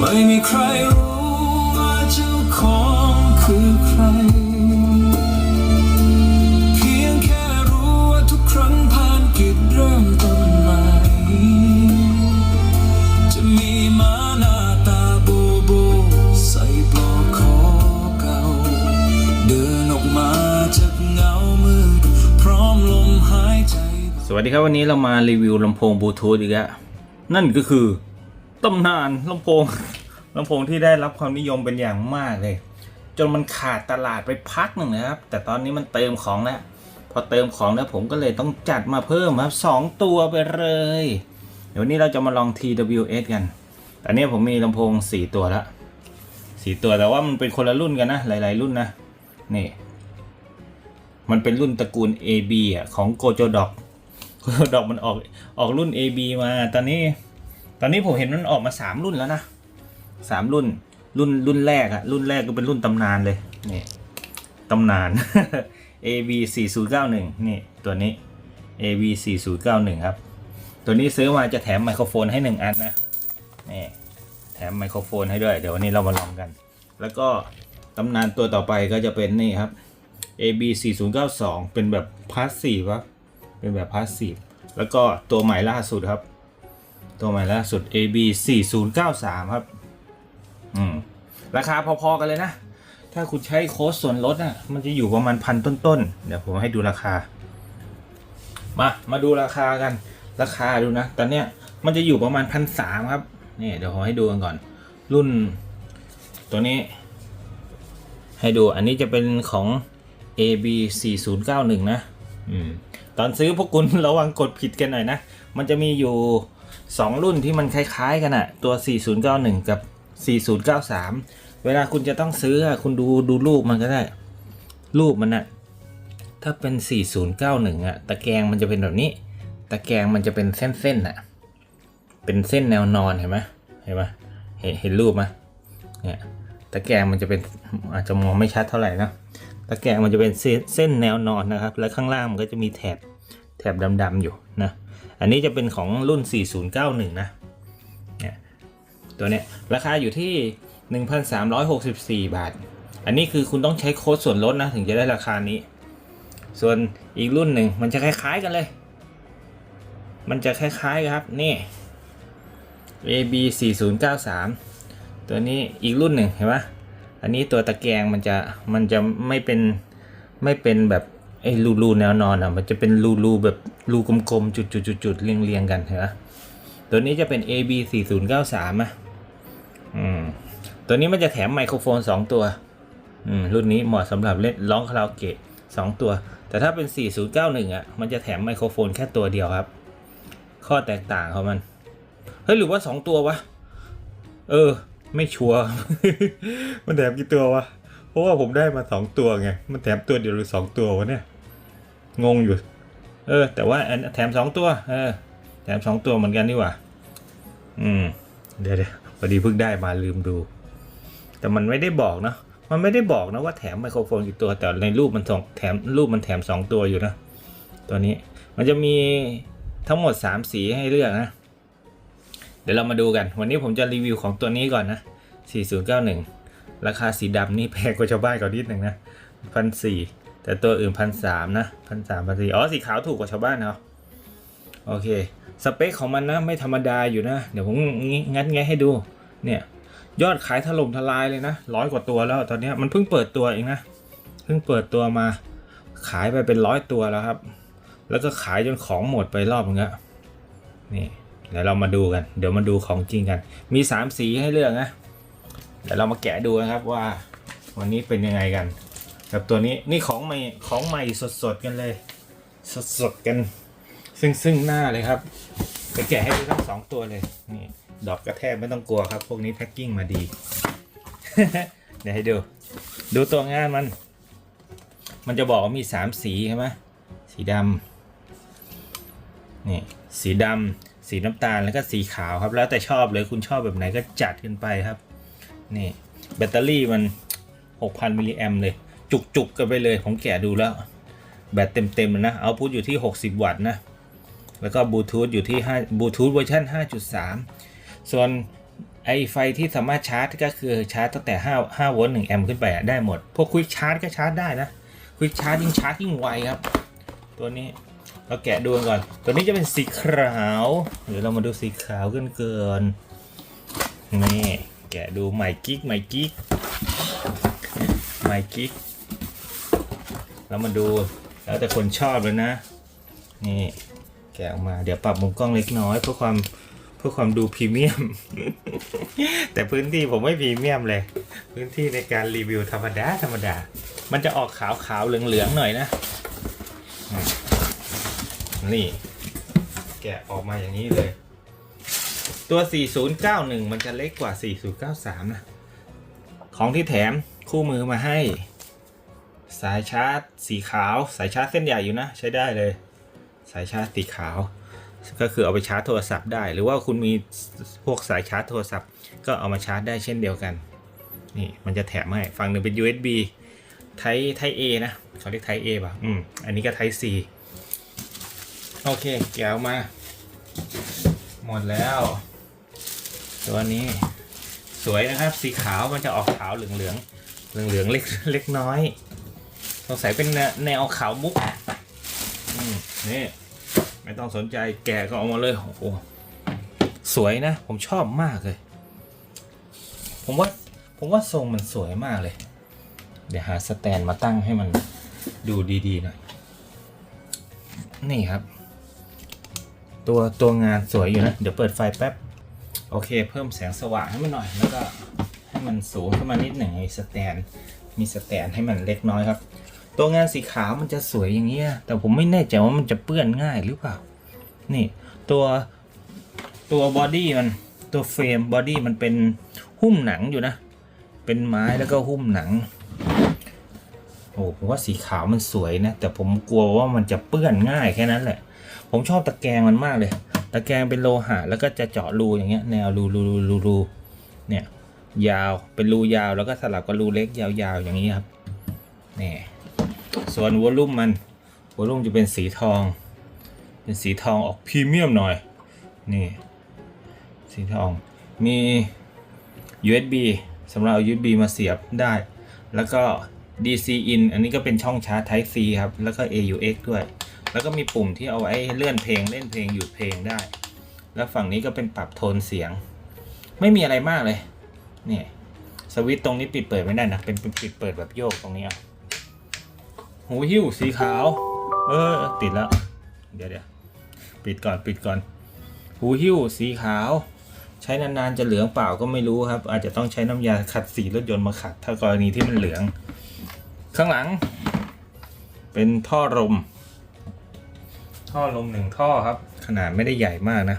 ไม่มีใครรู้ว่าเจ้าของคือใคร เพียงแค่รู้ว่าทุกครั้งผ่านกิจเริ่มต้นใหม่ จะมีมาหน้าตาโบโบ ใส่ปลอกคอเก่า เดินออกมาจากเงามืดพร้อมลมหายใจ สวัสดีครับวันนี้เรามารีวิวลำโพงบลูทูธอีกแล้วนั่นก็คือตำนานลำโพง ลำโพงที่ได้รับความนิยมเป็นอย่างมากเลย จนมันขาดตลาดไปพักหนึ่งนะครับ แต่ตอนนี้มันเติมของแล้วพอเติมของแล้วผมก็เลยต้องจัดมาเพิ่มครับสองตัวไปเลย เดี๋ยวนี้เราจะมาลอง TWS กันแต่เนี้ยผมมีลำโพงสี่ตัวละสี่ตัวแต่ว่ามันเป็นคนละรุ่นกันนะ หลาย ๆ รุ่นนะนี่มันเป็นรุ่นตระกูล AB อะของ Gojo Dog โกโจดอกมันออกออกรุ่น AB มา ตอนนี้ ตอนนี้ผมเห็นมันออกมาสามรุ่นแล้วนะ สามรุ่น รุ่นรุ่นแรกอะรุ่นแรกก็เป็นรุ่นตำนานเลยนี่ตำนาน AB 4091นี่ตัวนี้ AB 4091ครับ ตัวนี้ซื้อมาจะแถมไมโครโฟนให้หนึ่งอันนะนี่แถมไมโครโฟนให้ด้วย เดี๋ยววันนี้เรามาลองกัน แล้วก็ตำนานตัวต่อไปก็จะเป็นนี่ครับ AB 4092เป็นแบบพาสซีฟครับเป็นแบบพาสซีฟแล้วก็ตัวใหม่ล่าสุดครับ ตัวใหม่ล่าสุด AB 4093ครับ อืม ราคาพอๆกันเลยนะ ถ้าคุณใช้โค้ดส่วนลดอะ มันจะอยู่ประมาณพันต้นๆ เดี๋ยวผมให้ดูราคา มา มาดูราคากัน ราคาดูนะ ตอนเนี้ยมันจะอยู่ประมาณพันสามครับ นี่เดี๋ยวผมให้ดูกันก่อน รุ่น ตัวนี้ ให้ดู อันนี้จะเป็นของ AB 4091นะ อืม ตอนซื้อพวกคุณระวังกดผิดกันหน่อยนะ มันจะมีอยู่ 2 รุ่นที่มันคล้ายๆกันอะตัว 4091 กับ 4093 เวลาคุณจะต้องซื้อคุณดูดูรูปมันก็ได้ รูปมันอะถ้าเป็น 4091อะตะแกรงมันจะเป็นแบบนี้ ตะแกรงมันจะเป็นเส้นๆอะเป็นเส้นแนวนอนเห็นไหมเห็นไหมเห็นเห็นรูปไหมเนี่ยตะแกรงมันจะเป็นอาจจะมองไม่ชัดเท่าไหร่นะตะแกรงมันจะเป็นเส้นเส้นแนวนอนนะครับ และข้างล่างมันก็จะมีแถบแถบดำๆอยู่นะ อันนี้จะเป็นของรุ่น 4091 นะเนี่ย ตัวเนี้ยราคาอยู่ที่ 1,364 บาท อันนี้คือคุณต้องใช้โค้ดส่วนลดนะถึงจะได้ราคานี้ ส่วนอีกรุ่นหนึ่งมันจะคล้ายๆกันเลย มันจะคล้ายๆครับนี่ AB 4093ตัวนี้อีกรุ่นหนึ่งเห็นไหมอันนี้ตัวตะแกรงมันจะมันจะไม่เป็นไม่เป็นแบบไอ้รูรูแนวนอนอะมันจะเป็นรูรูแบบรูกลมๆจุดจุดจุดจุดเรียงเรียงๆกันเห็นไหมตัวนี้จะเป็น AB 4093อะ อืมตัวนี้มันจะแถมไมโครโฟน 2 ตัว อืม รุ่นนี้เหมาะสำหรับเล่นร้องคาราโอเกะ2 ตัว แต่ถ้าเป็น 4091อะ มันจะแถมไมโครโฟนแค่ตัวเดียวครับ ข้อแตกต่างของมัน เฮ้ย หรือว่า 2 ตัววะ เออ ไม่ชัวร์ มันแถมกี่ตัววะ เพราะว่าผมได้มาสองตัวไง มันแถมตัวเดียวหรือสองตัววะเนี่ย งงอยู่ เออ แต่ว่าแถมสองตัว เออ แถมสองตัวเหมือนกันนี่หว่า อืม เดี๋ยวเดี๋ยว พอดีเพิ่งได้มาลืมดู แต่มันไม่ได้บอกนะมันไม่ได้บอกนะว่าแถมไมโครโฟนกี่ตัวแต่ในรูปมันสองแถมรูปมันแถมสองตัวอยู่นะ ตัวนี้มันจะมีทั้งหมดสามสีให้เลือกนะ เดี๋ยวเรามาดูกัน วันนี้ผมจะรีวิวของตัวนี้ก่อนนะ 4091 ราคาสีดำนี่แพงกว่าชาวบ้านเขานิดหนึ่งนะพันสี่แต่ตัวอื่นพันสามนะพันสามพันสี่อ๋อสีขาวถูกกว่าชาวบ้านเนาะ โอเค สเปคของมันนะไม่ธรรมดาอยู่นะ เดี๋ยวผมงัดแงะให้ดู เนี่ย ยอดขายถล่มทลายเลยนะร้อยกว่าตัวแล้วตอนนี้มันเพิ่งเปิดตัวเองนะ เพิ่งเปิดตัวมา ขายไปเป็นร้อยตัวแล้วครับ แล้วก็ขายจนของหมดไปรอบนึงแล้วนี่เดี๋ยวเรามาดูกัน เดี๋ยวมาดูของจริงกัน มีสามสีให้เลือกนะ เดี๋ยวเรามาแกะดูนะครับว่าวันนี้เป็นยังไงกัน กับตัวนี้นี่ของใหม่ของใหม่สดๆกันเลย สดๆกัน ซึ่งซึ่งหน้าเลยครับจะแกะให้ดูทั้งสองตัวเลยนี่ดอกกระแทกไม่ต้องกลัวครับ พวกนี้แพ็คกิ้งมาดี เดี๋ยวให้ดู ดูตัวงานมัน มันจะบอกว่ามีสามสีใช่ไหมสีดำนี่สีดำสีน้ำตาลแล้วก็สีขาวครับ แล้วแต่ชอบเลยคุณชอบแบบไหนก็จัดกันไปครับนี่แบตเตอรี่มัน 6,000มิลลิแอมเลย จุกๆกันไปเลยผมแกะดูแล้ว แบตเต็มๆนะเอาพุทอยู่ที่ 60 วัตต์นะ แล้วก็บลูทูธอยู่ที่5บลูทูธเวอร์ชัน5.3 ส่วนไอไฟที่สามารถชาร์จก็คือชาร์จตั้งแต่5 5โวลต์1แอมป์ขึ้นไปได้หมด พวกควิกชาร์จก็ชาร์จได้นะควิกชาร์จยิ่งชาร์จยิ่งไวครับ ตัวนี้เราแกะดูก่อน ตัวนี้จะเป็นสีขาวเดี๋ยวเรามาดูสีขาวกันเกินนี่แกะดูใหม่กิ๊กใหม่กิ๊กใหม่กิ๊กเรามาดูแล้วแต่คนชอบเลยนะ นี่ แกะออกมา เดี๋ยวปรับมุมกล้องเล็กน้อย เพื่อความเพื่อความดูพรีเมียม แต่พื้นที่ผมไม่พรีเมียมเลย พื้นที่ในการรีวิวธรรมดาธรรมดา มันจะออกขาวขาวเหลืองเหลืองหน่อยนะ นี่ แกะออกมาอย่างนี้เลย ตัว 4091 มันจะเล็กกว่า 4093 นะ ของที่แถมคู่มือมาให้ สายชาร์จสีขาว สายชาร์จเส้นใหญ่อยู่นะ ใช้ได้เลยายชาร์จสีขาว ก็คือเอาไปชาร์จโทรศัพท์ได้ หรือว่าคุณมีพวกสายชาร์จโทรศัพท์ ก็เอามาชาร์จได้เช่นเดียวกันนี่มันจะแถมให้ฝั่งหนึ่งเป็น USB ไทไท A นะเขาเรียกไท A ป่ะอืมอันนี้ก็ไท C โอเคแกะออกมา หมดแล้ว ตัวนี้สวยนะครับ สีขาวมันจะออกขาวเหลืองเหลืองเหลืองเหลืองเล็กเล็กน้อย สงสัยเป็นแนวแนวขาวมุก อืมนี่ ไม่ต้องสนใจแกะก็เออกมาเลยโอ้โหสวยนะ ผมชอบมากเลย ผมว่าผมว่าทรงมันสวยมากเลย เดี๋ยวหาสแตนมาตั้งให้มันดูดีๆหน่อยนี่ครับ ตัวตัวงานสวยอยู่นะ เดี๋ยวเปิดไฟแป๊บ โอเค เพิ่มแสงสว่างให้มันหน่อย แล้วก็ให้มันสูงขึ้นมานิดหนึ่งมีสแตน มีสแตนให้มันเล็กน้อยครับ ตัวงานสีขาวมันจะสวยอย่างเงี้ย แต่ผมไม่แน่ใจว่ามันจะเปื้อนง่ายหรือเปล่า นี่ตัวตัวบอดี้มันตัวเฟรมบอดี้มันเป็นหุ้มหนังอยู่นะ เป็นไม้แล้วก็หุ้มหนัง โอ้ผมว่าสีขาวมันสวยนะ แต่ผมกลัวว่ามันจะเปื้อนง่ายแค่นั้นแหละ ผมชอบตะแกรงมันมากเลย ตะแกรงเป็นโลหะแล้วก็จะเจาะรูอย่างเงี้ย แนวรูรูรูรูรูเนี่ยยาวเป็นรูยาวแล้วก็สลับกับรูเล็กยาวๆอย่างนี้ครับนี่ ส่วนวอลลุ่มมันวอลลุ่มจะเป็นสีทอง เป็นสีทองออกพรีเมียมหน่อย นี่ สีทองมี USB สำหรับเอา USB มาเสียบได้ แล้วก็ DC in อันนี้ก็เป็นช่องชาร์จ Type C ครับ แล้วก็ AUX ด้วย แล้วก็มีปุ่มที่เอาไว้เลื่อนเพลงเล่นเพลงหยุดเพลงได้ แล้วฝั่งนี้ก็เป็นปรับโทนเสียง ไม่มีอะไรมากเลย นี่สวิตช์ตรงนี้ปิดเปิดไม่ได้นะ เป็นปิดเปิดแบบโยกตรงนี้อะ หูหิ้วสีขาว เออ ติดแล้ว เดี๋ยวเดี๋ยวปิดก่อนปิดก่อน หูหิ้วสีขาว ใช้นานๆจะเหลืองเปล่าก็ไม่รู้ครับ อาจจะต้องใช้น้ำยาขัดสีรถยนต์มาขัด ถ้ากรณีที่มันเหลือง ข้างหลัง เป็นท่อลมท่อลมหนึ่งท่อครับ ขนาดไม่ได้ใหญ่มากนะ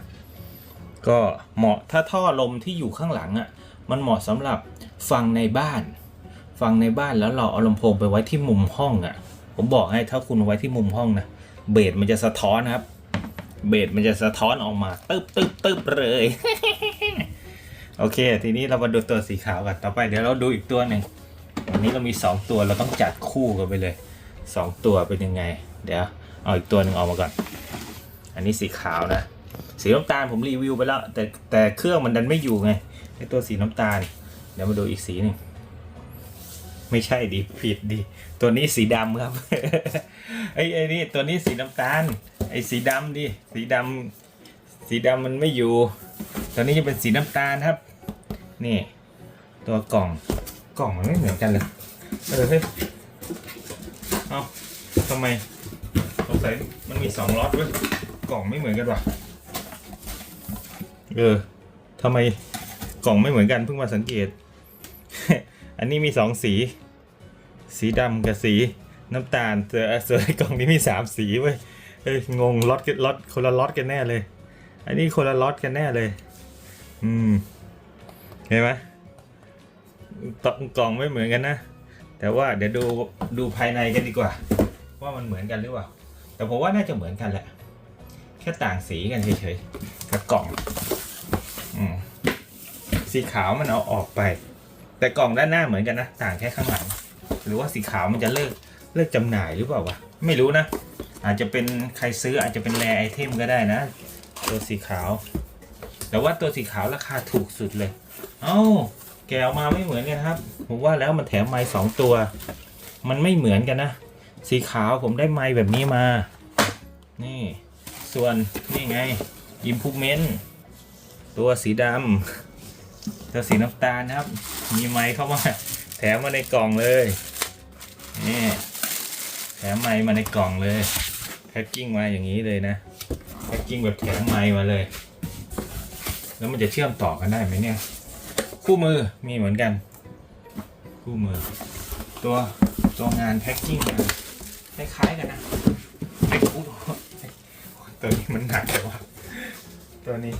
ก็เหมาะถ้าท่อลมที่อยู่ข้างหลังอะ่ะ มันเหมาะสำหรับฟังในบ้าน ฟังในบ้านแล้วเราเอาลำโพงไปไว้ที่มุมห้องอะ่ะ ผมบอกให้ถ้าคุณเอาไว้ที่มุมห้องนะเบสมันจะสะท้อนครับ เบสมันจะสะท้อนออกมาตึ๊บตึ๊บตึ๊บเลยโอเค ทีนี้เรามาดูตัวสีขาวกันต่อไปเดี๋ยวเราดูอีกตัวหนึ่งวันนี้เรามี 2 ตัวเราต้องจัดคู่กันไปเลย 2 ตัวเป็นยังไง เดี๋ยวเอาอีกตัวหนึ่งออกมาก่อน อันนี้สีขาวนะ สีน้ำตาลผมรีวิวไปแล้ว แต่แต่เครื่องมันดันไม่อยู่ไงไอตัวสีน้ำตาล เดี๋ยวมาดูอีกสีหนึ่ง ไม่ใช่ดิผิดดิตัวนี้สีดำครับไอ้ไอ้นี่ตัวนี้สีน้ำตาล ไอ้สีดำดิสีดำสีดำมันไม่อยู่ ตัวนี้จะเป็นสีน้ำตาลครับ นี่ ตัวกล่องกล่องมันไม่เหมือนกันเลยเออเฮ้ยเอาทำไมสงสัยมันมีสองล็อตเว้ยกล่องไม่เหมือนกันว่ะเออทำไมกล่องไม่เหมือนกันเพิ่งมาสังเกต อันนี้มีสองสี สีดำกับสีน้ำตาลแต่ส่วนไอ้กล่องนี้มีสามสีเว้ยเอ้ยงงล็อตกันล็อตคนละล็อตกันแน่เลย อันนี้คนละล็อตกันแน่เลย อืมเห็นไหมตกล่องไม่เหมือนกันนะ แต่ว่าเดี๋ยวดูดูภายในกันดีกว่า ว่ามันเหมือนกันหรือเปล่า แต่ผมว่าน่าจะเหมือนกันแหละ แค่ต่างสีกันเฉยๆกับกล่อง อืมสีขาวมันเอาออกไป แต่กล่องด้านหน้าเหมือนกันนะ ต่างแค่ข้างหลัง หรือว่าสีขาวมันจะเลิกเลิกจำหน่ายหรือเปล่าวะ ไม่รู้นะ อาจจะเป็นใครซื้ออาจจะเป็นแรไอเทมก็ได้นะ ตัวสีขาว แต่ว่าตัวสีขาวราคาถูกสุดเลย เอ้า แกะออกมาไม่เหมือนกันครับ ผมว่าแล้วมันแถมไม้สองตัว มันไม่เหมือนกันนะ สีขาวผมได้ไม้แบบนี้มา นี่ ส่วนนี่ไง improvement ตัวสีดำ ตัวสีน้ำตาลนะครับ มีไม้เข้ามาแถมมาในกล่องเลยนี่แถมไม้มาในกล่องเลยแพ็กกิ้งมาอย่างนี้เลยนะแพ็กกิ้งแบบแถมไม้มาเลย แล้วมันจะเชื่อมต่อกันได้ไหมเนี่ย คู่มือมีเหมือนกัน คู่มือ ตัวตัวงานแพ็กกิ้งมาคล้ายๆกันนะไอ้คู่ตัวนี้มันหนักแต่ว่าตัวนี้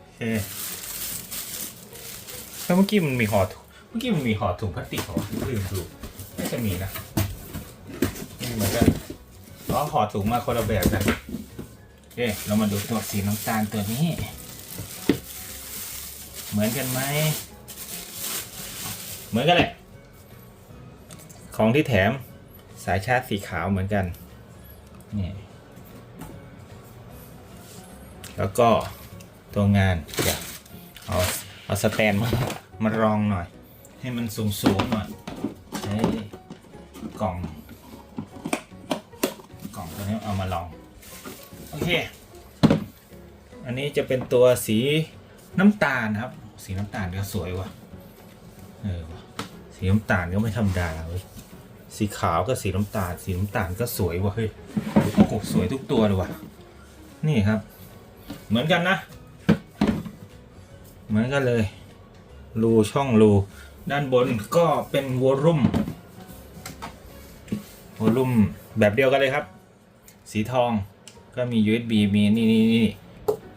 โอเค แล้วเมื่อกี้มันมีห่อถุงเมื่อกี้มันมีห่อถุงพลาสติกเหรอลืมดูไม่จะมีนะนี่เหมือนกันอ๋อห่อถุงมาคนละแบบกันโอเคเรามาดูตัวสีน้ำตาลตัวนี้ เหมือนกันไหมเหมือนกันแหละ ของที่แถมสายชาร์จสีขาวเหมือนกันนี่แล้วก็ตัวงานอยาก เอาสแตนมามารองหน่อย ให้มันสูงสูงๆหน่อยใช้กล่อง กล่องตัวนี้เอามาลอง โอเค อันนี้จะเป็นตัวสีน้ำตาลครับ สีน้ำตาลก็สวยว่ะเออว่ะสีน้ำตาลก็ไม่ธรรมดาเว้ยสีขาวก็สีน้ำตาล สีน้ำตาลก็สวยว่ะเฮ้ยโอ้โหสวยทุกตัวเลยว่ะนี่ครับ เหมือนกันนะ เหมือนกันเลย รูช่องรู ด้านบนก็เป็นวอลลุ่มวอลลุ่มแบบเดียวกันเลยครับ สีทองก็มี USB มีนี่นี่นี่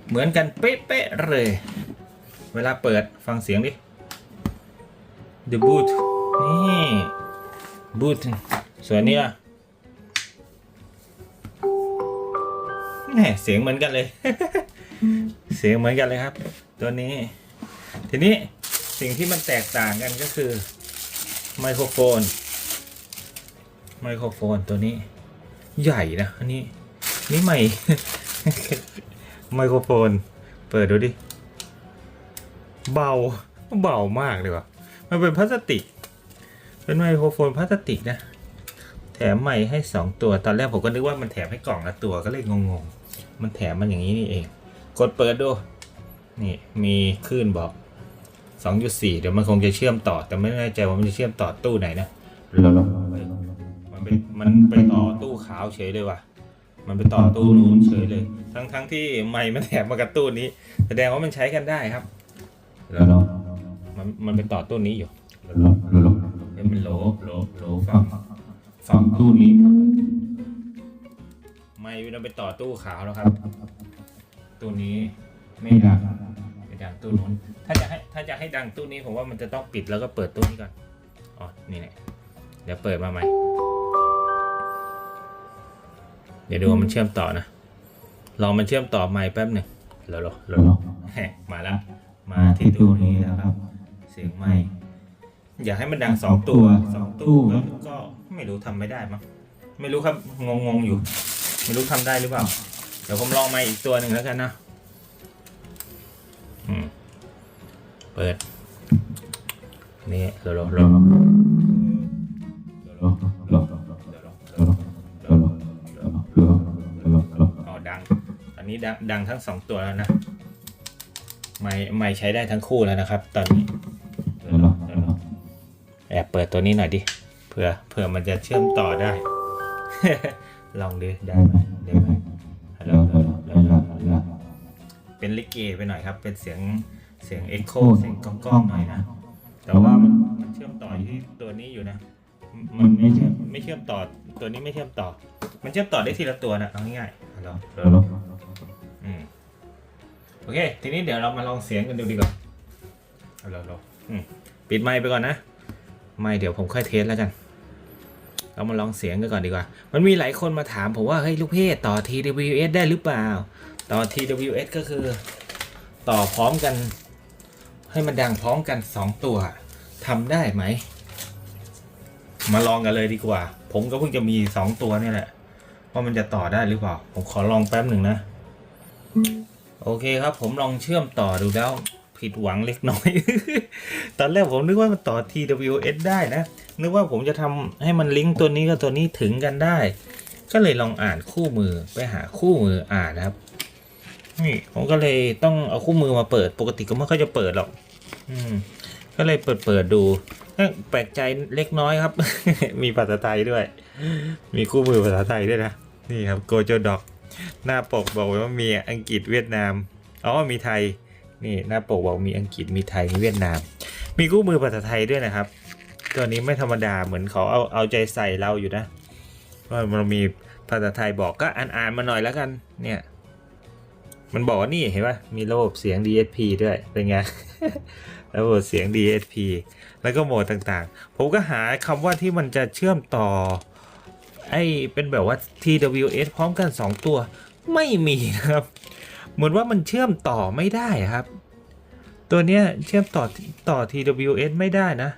เหมือนกันเป๊ะๆเลย เวลาเปิดฟังเสียงดิ The boot นี่ boot ส่วนเนี้ยแหมเสียงเหมือนกันเลย เสียงเหมือนกันเลยครับ ตัวนี้ ทีนี้สิ่งที่มันแตกต่างกันก็คือไมโครโฟน ไมโครโฟนตัวนี้ ใหญ่นะอันนี้นี่ใหม่ไมโครโฟน เปิดดูดิ เบาเบามากเลยว่ะมันเป็นพลาสติก เป็นไมโครโฟนพลาสติกนะ แถมใหม่ให้สองตัว ตอนแรกผมก็นึกว่ามันแถมให้กล่องละตัวก็เลยงงๆ มันแถมมันอย่างนี้นี่เอง กดเปิดดู นี่มีคลื่นบอก 2.4 เดี๋ยวมันคงจะเชื่อมต่อ แต่ไม่แน่ใจว่ามันจะเชื่อมต่อตู้ไหนนะมันเป็นมันไปต่อตู้ขาวเฉยเลยว่ะ มันไปต่อตู้นู้นเฉยเลย ทั้งทั้งที่ไม่มันแถมมากับตู้นี้ แสดงว่ามันใช้กันได้ครับมันมันเป็นต่อตู้นี้อยู่เห็นเป็นโหลโหลโหลฝั่งฝั่งตู้นี้ ไม่มันไปต่อตู้ขาวแล้วครับ ตู้นี้ไม่ดังไม่ดังตู้นู้น ถ้าจะให้ถ้าจะให้ดังตู้นี้ผมว่ามันจะต้องปิดแล้วก็เปิดตู้นี้ก่อน อ๋อ นี่แหละ เดี๋ยวเปิดมาใหม่ เดี๋ยวดูว่ามันเชื่อมต่อนะ ลองมันเชื่อมต่อใหม่แป๊บหนึ่งโหลโหลโหลโหลแหมมาแล้ว มาที่ตู้นี้แล้วครับ เสียงไม่ อยากให้มันดังสองตัวสองตู้แล้วก็ไม่รู้ทำไม่ได้มั้ง ไม่รู้ครับงงงๆอยู่ ไม่รู้ทำได้หรือเปล่า เดี๋ยวผมลองมาอีกตัวหนึ่งแล้วกันนะ เปิด นี่โหลโหลโหลอ๋อดัง ตอนนี้ดังดังทั้งสองตัวแล้วนะไม่ไม่ใช้ได้ทั้งคู่แล้วนะครับ ตอนนี้แอบเปิดตัวนี้หน่อยดิเผื่อเผื่อมันจะเชื่อมต่อได้ ลองดูได้ไหมได้ไหมฮัลโหลเป็นลิเกไปหน่อยครับ เป็นเสียง เสียงเอ็กโคเสียงก้องๆหน่อยนะ แต่ว่ามันมันเชื่อมต่ออยู่ที่ตัวนี้อยู่นะ มันไม่เชื่อมไม่เชื่อมต่อตัวนี้ไม่เชื่อมต่อ มันเชื่อมต่อได้ทีละตัวนะเอาง่ายๆฮัลโหลฮัลโหลอืมโอเค ทีนี้เดี๋ยวเรามาลองเสียงกันดูดีกว่าฮัลโหลฮัลโหลอืมปิดไมค์ไปก่อนนะ ไม่เดี๋ยวผมค่อยเทสแล้วกัน เรามาลองเสียงกันก่อนดีกว่า มันมีหลายคนมาถามผมว่า เฮ้ยลูกเพจต่อ TWS ได้หรือเปล่า ต่อ TWS ก็คือ ต่อพร้อมกัน ให้มันดังพร้อมกัน 2 ตัวทำได้ไหม มาลองกันเลยดีกว่า ผมก็เพิ่งจะมี 2 ตัวนี่แหละว่ามันจะต่อได้หรือเปล่า ผมขอลองแป๊บหนึ่งนะ โอเคครับ ผมลองเชื่อมต่อดูแล้ว ผิดหวังเล็กน้อย ตอนแรกผมนึกว่ามันต่อ TWS ได้นะ นึกว่าผมจะทำให้มันลิงก์ตัวนี้กับตัวนี้ถึงกันได้ ก็เลยลองอ่านคู่มือไปหาคู่มืออ่านนะครับ นี่ผมก็เลยต้องเอาคู่มือมาเปิด ปกติก็ไม่ค่อยจะเปิดหรอก อืม ก็เลยเปิดเปิดดูแปลกใจเล็กน้อยครับ มีภาษาไทยด้วย มีคู่มือภาษาไทยด้วยนะ นี่ครับโกโจดอก หน้าปกบอกว้ว่ามีอังกฤษเวียดนาม อ๋อ มีไทย นี่หน้าปกบอกมีอังกฤษ มีไทย มีเวียดนาม มีคู่มือภาษาไทยด้วยนะครับ ตัวนี้ไม่ธรรมดา เหมือนเขาเอาเอาใจใส่เราอยู่นะว่ามันมีภาษาไทยบอกก็อ่านอ่านมาหน่อยแล้วกัน เนี่ย มันบอกว่านี่เห็นปะมีระบบเสียง DSP ด้วย เป็นไง ระบบเสียง DSP แล้วก็โหมดต่างๆ ผมก็หาคำว่าที่มันจะเชื่อมต่อ ไอ้เป็นแบบว่า TWS พร้อมกัน 2 ตัว ไม่มีนะครับ เหมือนว่ามันเชื่อมต่อไม่ได้ครับ ตัวเนี้ยเชื่อมต่อต่อ TWS ไม่ได้นะ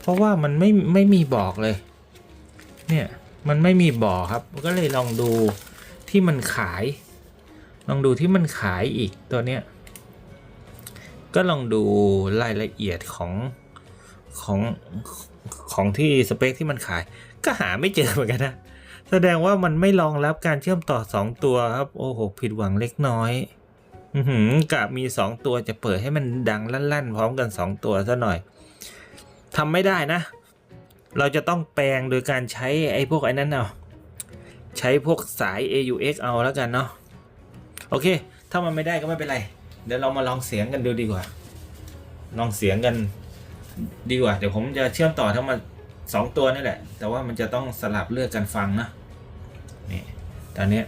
เพราะว่ามันไม่ไม่มีบอกเลย เนี่ย มันไม่มีบอกครับ ก็เลยลองดูที่มันขาย ลองดูที่มันขายอีกตัวเนี้ย ก็ลองดูรายละเอียดของของของที่สเปคที่มันขาย ก็หาไม่เจอเหมือนกันนะ แสดงว่ามันไม่รองรับการเชื่อมต่อ 2 ตัวครับ โอ้โห ผิดหวังเล็กน้อย อือหือกะมี 2 ตัวจะเปิดให้มันดังลั่นๆ พร้อมกัน 2 ตัวซะหน่อยทำไม่ได้นะ เราจะต้องแปลงโดยการใช้ไอ้พวกไอ้นั้นเอาใช้พวกสาย AUX เอาแล้วกันเนาะ โอเค ถ้ามันไม่ได้ก็ไม่เป็นไร เดี๋ยวเรามาลองเสียงกันดูดีกว่า ลองเสียงกันดีกว่า เดี๋ยวผมจะเชื่อมต่อทั้งมดสองตัวนี่แหละ แต่ว่ามันจะต้องสลับเลือกกันฟังนะ นี่ ตอนนี้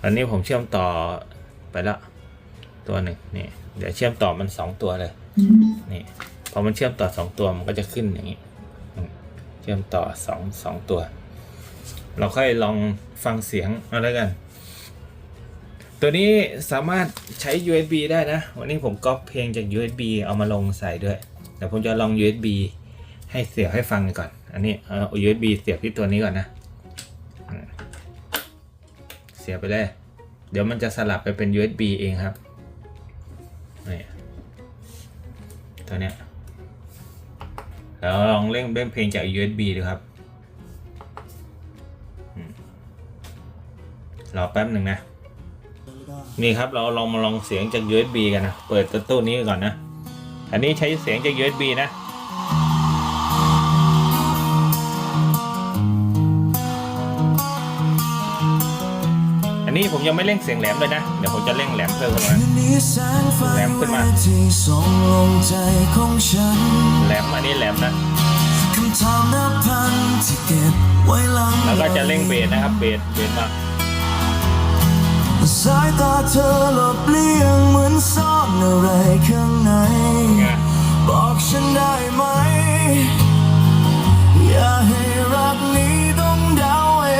ตอนนี้ผมเชื่อมต่อไปแล้วตัวหนึ่งนี่ เดี๋ยวเชื่อมต่อมันสองตัวเลย นี่ พอมันเชื่อมต่อสองตัวมันก็จะขึ้นอย่างนี้ เชื่อมต่อสองสองตัว เราค่อยลองฟังเสียงเอาแล้วกัน ตัวนี้สามารถใช้ USB ได้นะ วันนี้ผมก๊อปเพลงจาก USB เอามาลงใส่ด้วยเดี๋ยวผมจะลอง USB ให้เสียบให้ฟังก่อน อันนี้เอา USB เสียบที่ตัวนี้ก่อนนะ เสียบไปเลย เดี๋ยวมันจะสลับไปเป็น USB เองครับนี่ตัวเนี้ยแล้วลองเล่นเล่นเพลงจาก USB ดูครับรอแป๊บหนึ่งนะ นี่ครับเราลองมาลองเสียงจาก USB กันนะ เปิดตัวตู้นี้ก่อนนะ อันนี้ใช้เสียงจาก USB นะอันนี้ผมยังไม่เร่งเสียงแหลมเลยนะ เดี๋ยวผมจะเร่งแหลมเพิ่มขึ้นมาแหลมขึ้นมาที่ส่งลงใจของฉันแหลมอันนี้แหลมนะคำถามนับพันที่เก็บไว้หลังแล้วก็จะเร่งเบสนะครับเบสเบสมาก สายตาเธอหลบเลี่ยงเหมือนซ่อนอะไรข้างในไงบอกฉันได้ไหม อย่าให้รักนี้ต้องเดาเอ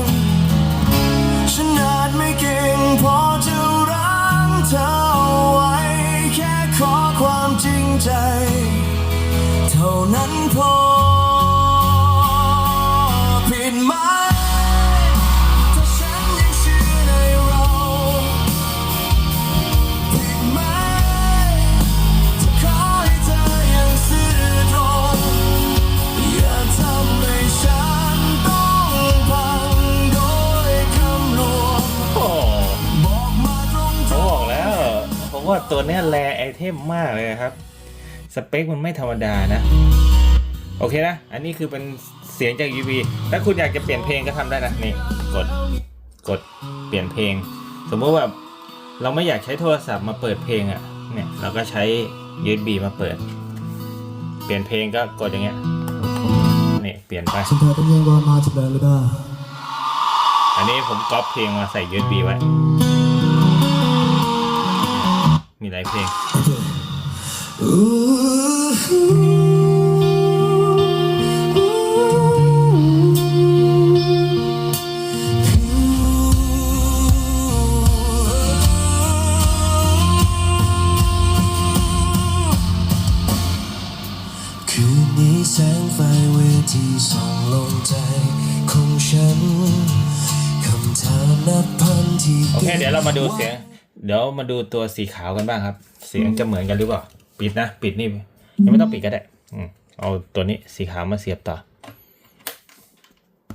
ง ฉันอาจไม่เก่งพอจะรักเธอไว้ แค่ขอความจริงใจ เท่านั้นพอ ตัวเนี้ยแรไอเทมมากเลยครับ สเปคมันไม่ธรรมดานะ โอเคนะ อันนี้คือเป็นเสียงจาก UV ถ้าคุณอยากจะเปลี่ยนเพลงก็ทำได้นะ นี่ กด กดเปลี่ยนเพลง สมมติว่าเราไม่อยากใช้โทรศัพท์มาเปิดเพลงอะ่ะ เนี่ย เราก็ใช้ USB มาเปิด เปลี่ยนเพลงก็กดอย่างเงี้ย นี่เปลี่ยนไปฉันเธอเป็นยังว่ามาที่แบลดาอันนี้ผมก๊อปเพลงมาใส่ USB ไว้ มีหลายเพลง มนับพันที่โอเคเดี๋ยวเรามาดูเสียงเดี๋ยวมาดูตัวสีขาวกันบ้างครับ เสียงจะเหมือนกันหรือเปล่า ปิดนะ ปิดนี่ ยังไม่ต้องปิดก็ได้อืมเอาตัวนี้สีขาวมาเสียบต่อ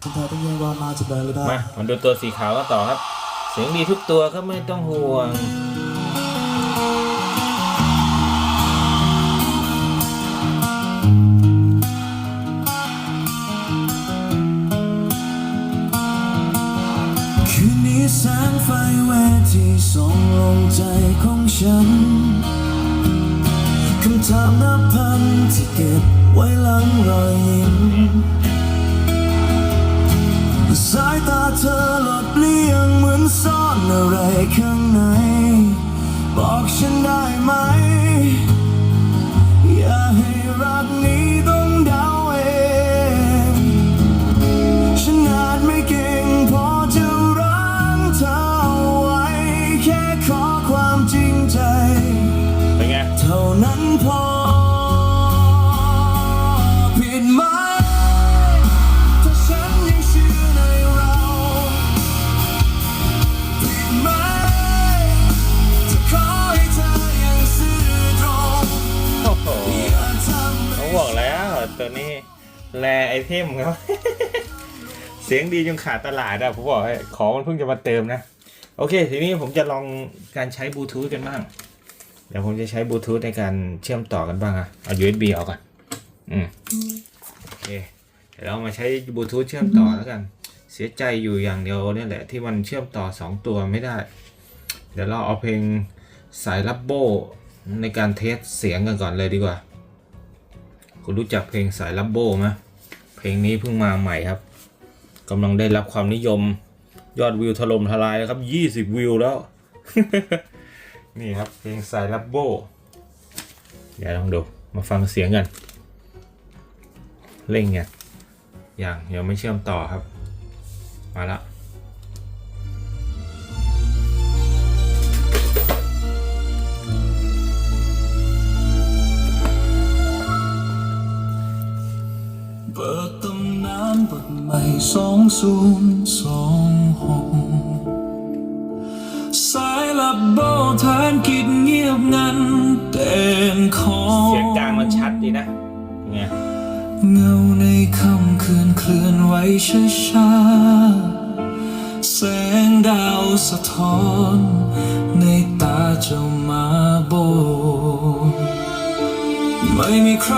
คุณเธอต้องเรียกว่ามาจะเดินหรือได้มามาดูตัวสีขาวกันต่อครับ เสียงดีทุกตัวก็ไม่ต้องห่วง นนี้แสงไฟเวทีส่องลงใจของฉันคำถามนับพันที่เก็บไว้หลังรอยยิ้มสายตาเธอหลดเลี่ยงเหมือนซ่อนอะไรข้างใน บอกฉันได้ไหม อย่าให้รักนี้ต้อง ตัวนี้แรไอเทมครับ เสียงดีจนขาดตลาดอะผมบอกให้ของมันเพิ่งจะมาเติมนะ โอเค ทีนี้ผมจะลองการใช้บลูทูธกันบ้าง เดี๋ยวผมจะใช้บลูทูธในการเชื่อมต่อกันบ้างอะเอา USB ออกก่อนอืมโอเคเดี๋ยวเรามาใช้บลูทูธเชื่อมต่อแล้วกัน เสียใจอยู่อย่างเดียวเนี่ยแหละที่มันเชื่อมต่อ 2 ตัวไม่ได้ เดี๋ยวเราเอาเพลงสายลับโบในการเทสเสียงกันก่อนเลยดีกว่า คุณรู้จักเพลงสายลับโบ้ไหมเพลงนี้เพิ่งมาใหม่ครับกำลังได้รับความนิยม ยอดวิวถล่มทลายแล้วครับ 20 วิวแล้ว นี่ครับเพลงสายลับโบ้เดี๋ยวลองดูมาฟังเสียงกัน เร่งเนี่ยอย่างยังไม่เชื่อมต่อครับ มาและ สองศูนย์สองหกสายลับโบทานกิดเงียบงันเต็มคอเสียงกลางมันชัดดีนะไงเงาในค่ำคืนเคลื่อนไหวช้าๆแสงดาวสะท้อนในตาเจ้ามาโบ ไม่มีใคร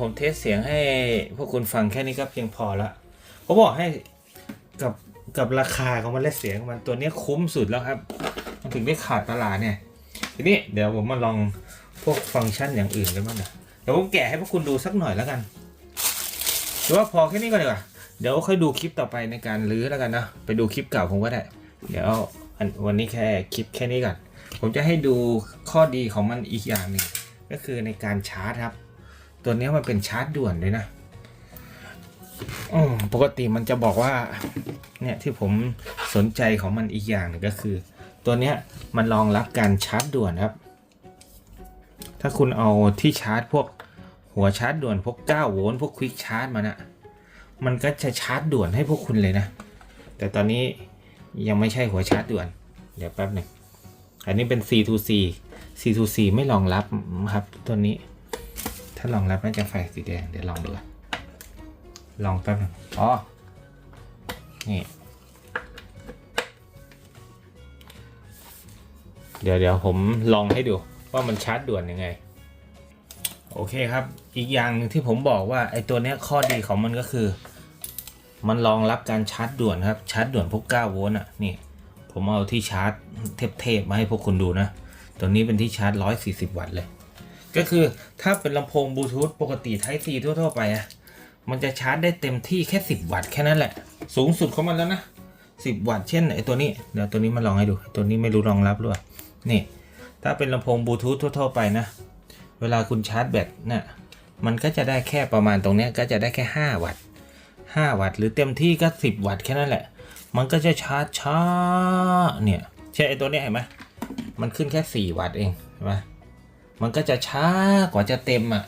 ผมเทสเสียงให้พวกคุณฟังแค่นี้ก็เพียงพอละผมบอกให้กับกับราคาของมันและเสียงมันตัวนี้คุ้มสุดแล้วครับ มันถึงได้ขาดตลาดเนี่ย ทีนี้เดี๋ยวผมมาลองพวกฟังก์ชันอย่างอื่นกันบ้างนะเดี๋ยวผมแกะให้พวกคุณดูสักหน่อยแล้วกัน หรือว่าพอแค่นี้ก่อนดีกว่า เดี๋ยวค่อยดูคลิปต่อไปในการรื้อแล้วกันนะ ไปดูคลิปเก่าผมก็ได้ เดี๋ยววันนี้แค่คลิปแค่นี้ก่อน ผมจะให้ดูข้อดีของมันอีกอย่างหนึ่งก็คือในการชาร์จครับ ตัวนี้มันเป็นชาร์จด่วนเลยนะปกติมันจะบอกว่า เนี่ยที่ผมสนใจของมันอีกอย่างนึงก็คือ ตัวเนี้ยมันรองรับการชาร์จด่วนครับ ถ้าคุณเอาที่ชาร์จพวกหัวชาร์จด่วนพวก 9 โวลต์พวกควิกชาร์จมันะมันก็จะชาร์จด่วนให้พวกคุณเลยนะ แต่ตอนนี้ยังไม่ใช่หัวชาร์จด่วน เดี๋ยวแป๊บหนึ่งอันนี้เป็น C to C C to C ไม่รองรับครับตัวนี้ ถ้ารองรับน่าจะไฟสีแดง เดี๋ยวลองดูลองแป๊บนึงอ๋อ นี่ เดี๋ยวเดี๋ยวผมลองให้ดูว่ามันชาร์จด่วนยังไง โอเคครับ อีกอย่างหนึ่งที่ผมบอกว่าไอ้ตัวเนี้ยข้อดีของมันก็คือ มันรองรับการชาร์จด่วนครับ ชาร์จด่วนพวก9โวลต์อะ นี่ ผมเอาที่ชาร์จเทพๆมาให้พวกคุณดูนะ ตัวนี้เป็นที่ชาร์จ 140 วัตต์เลย ก็คือถ้าเป็นลำโพงบลูทูธปกติ Type C ทั่ว ๆ ไปอะมันจะชาร์จได้เต็มที่แค่ 10 วัตต์แค่นั้นแหละ สูงสุดของมันแล้วนะ 10 วัตต์เช่นไอตัวนี้ เดี๋ยวตัวนี้มาลองให้ดู ตัวนี้ไม่รู้รองรับหรือเปล่านี่ ถ้าเป็นลำโพงบลูทูธทั่ว ๆ ไปนะ เวลาคุณชาร์จแบตเนี่ยมันก็จะได้แค่ประมาณตรงนี้ก็จะได้แค่ 5 วัตต์ 5 วัตต์หรือเต็มที่ก็ 10 วัตต์แค่นั้นแหละ มันก็จะชาร์จช้าเนี่ยใช่ไอตัวนี้เห็นไหมมันขึ้นแค่ 4 วัตต์เองเห็นไหม มันก็จะช้ากว่าจะเต็มอะ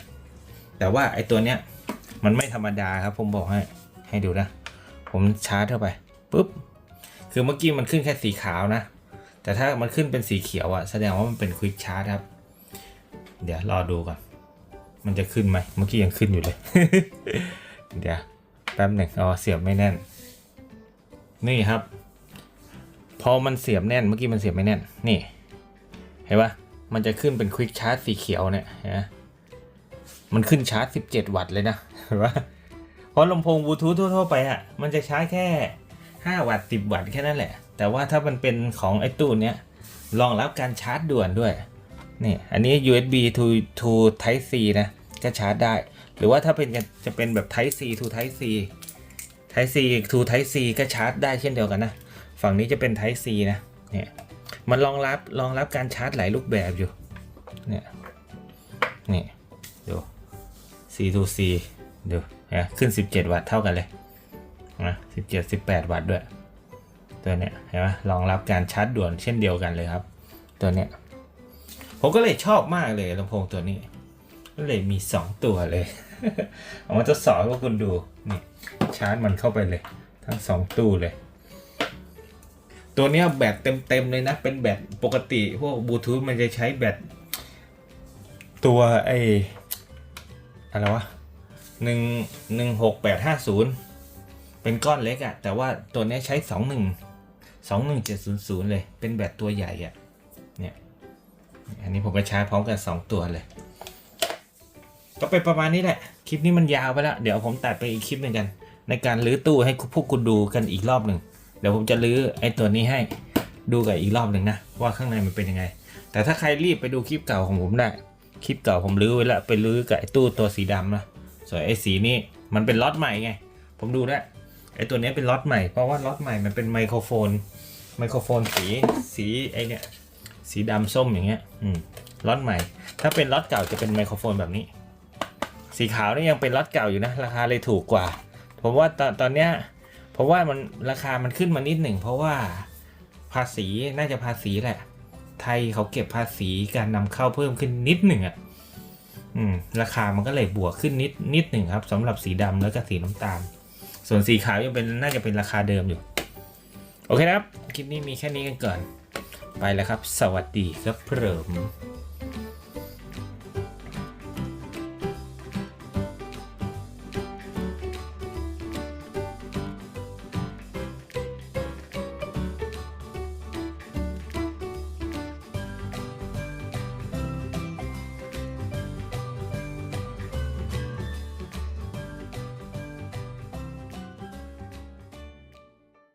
แต่ว่าไอตัวเนี้ยมันไม่ธรรมดาครับ ผมบอกให้ให้ดูนะ ผมชาร์จเข้าไปปุ๊บคือเมื่อกี้มันขึ้นแค่สีขาวนะ แต่ถ้ามันขึ้นเป็นสีเขียวอะแสดงว่ามันเป็นควิกชาร์จครับ เดี๋ยวรอดูก่อน มันจะขึ้นไหมเมื่อกี้ยังขึ้นอยู่เลย เดี๋ยวแป๊บหนึ่งอ๋อเสียบไม่แน่น นี่ครับ พอมันเสียบแน่นเมื่อกี้มันเสียบไม่แน่น นี่ เห็นปะ มันจะขึ้นเป็นควิกชาร์จสีเขียวเนี่ยนไหมมันขึ้นชาร์จ 17 วัตต์เลยนะเห็นปะเพราะลำโพงบลูทูธทั่วๆไปอะมันจะชาร์จแค่ 5 วัตต์10 วัตต์แค่นั้นแหละ แต่ว่าถ้ามันเป็นของไอ้ตู้เนี้ยรองรับการชาร์จด่วนด้วยนี่อันนี้ USB to to Type C นะก็ชาร์จได้ หรือว่าถ้าเป็นจะเป็นแบบ Type C to Type C Type C to Type C ก็ชาร์จได้เช่นเดียวกันนะ ฝั่งนี้จะเป็น Type C นะเนี่ย มันรองรับรองรับการชาร์จหลายรูปแบบอยู่ เนี่ย นี่ดู C to C ดูนะขึ้น 17 วัตต์เท่ากันเลยนะ17 18 วัตต์ด้วย ตัวเนี้ยเห็นไหมรองรับการชาร์จด่วนเช่นเดียวกันเลยครับ ตัวเนี้ยผมก็เลยชอบมากเลยลำโพงตัวนี้ ก็เลยมี 2 ตัวเลย เอามาทดสอบให้พวกคุณดู นี่ชาร์จมันเข้าไปเลย ทั้ง 2 ตู้เลย ตัวเนี้ยแบตเต็มๆเลยนะ เป็นแบตปกติ พวกบลูทูธมันจะใช้แบตตัวไออะไรวะหนึ่งหนึ่งหกแปดห้าศูนย์เป็นก้อนเล็กอะแต่ว่าตัวเนี้ยใช้21 21700เจ็ดศูนย์ศูนย์เลย เป็นแบตตัวใหญ่อะเนี่ย อันนี้ผมก็ใช้พร้อมกัน2ตัวเลย ก็เป็นประมาณนี้แหละ คลิปนี้มันยาวไปแล้ว เดี๋ยวผมตัดไปอีกคลิปหนึ่งกัน ในการรื้อตู้ให้พวกคุณดูกันอีกรอบหนึ่ง เดี๋ยวผมจะรื้อไอ้ตัวนี้ให้ดูกันอีกรอบหนึ่งนะ ว่าข้างในมันเป็นยังไง แต่ถ้าใครรีบไปดูคลิปเก่าของผมได้คลิปเก่าผมรื้อไว้แล้วไปรื้อกับไอ้ตู้ตัวสีดำนะส่วนไอ้สีนี้มันเป็นล็อตใหม่ไง ผมดูแล้วไอตัวนี้เป็นล็อตใหม่เพราะว่าล็อตใหม่มันเป็นไมโครโฟน ไมโครโฟนสีสีไอเนี้ยสีดำส้มอย่างเงี้ยอืมล็อตใหม่ ถ้าเป็นล็อตเก่าจะเป็นไมโครโฟนแบบนี้ สีขาวนี่ยังเป็นล็อตเก่าอยู่นะ ราคาเลยถูกกว่า ผมว่าตอนตอนเนี้ย ราะว่ามันราคามันขึ้นมานิดหนึ่ง เพราะว่าภาษีน่าจะภาษีแหละ ไทยเขาเก็บภาษีการนำเข้าเพิ่มขึ้นนิดหนึ่งอะอืมราคามันก็เลยบวกขึ้นนิดนิดหนึ่งครับสำหรับสีดำแล้วก็สีน้ำตาล ส่วนสีขาวยังเป็นน่าจะเป็นราคาเดิมอยู่ โอเคครับ คลิปนี้มีแค่นี้กันก่อน ไปแล้วครับ สวัสดีครับเพิ่ม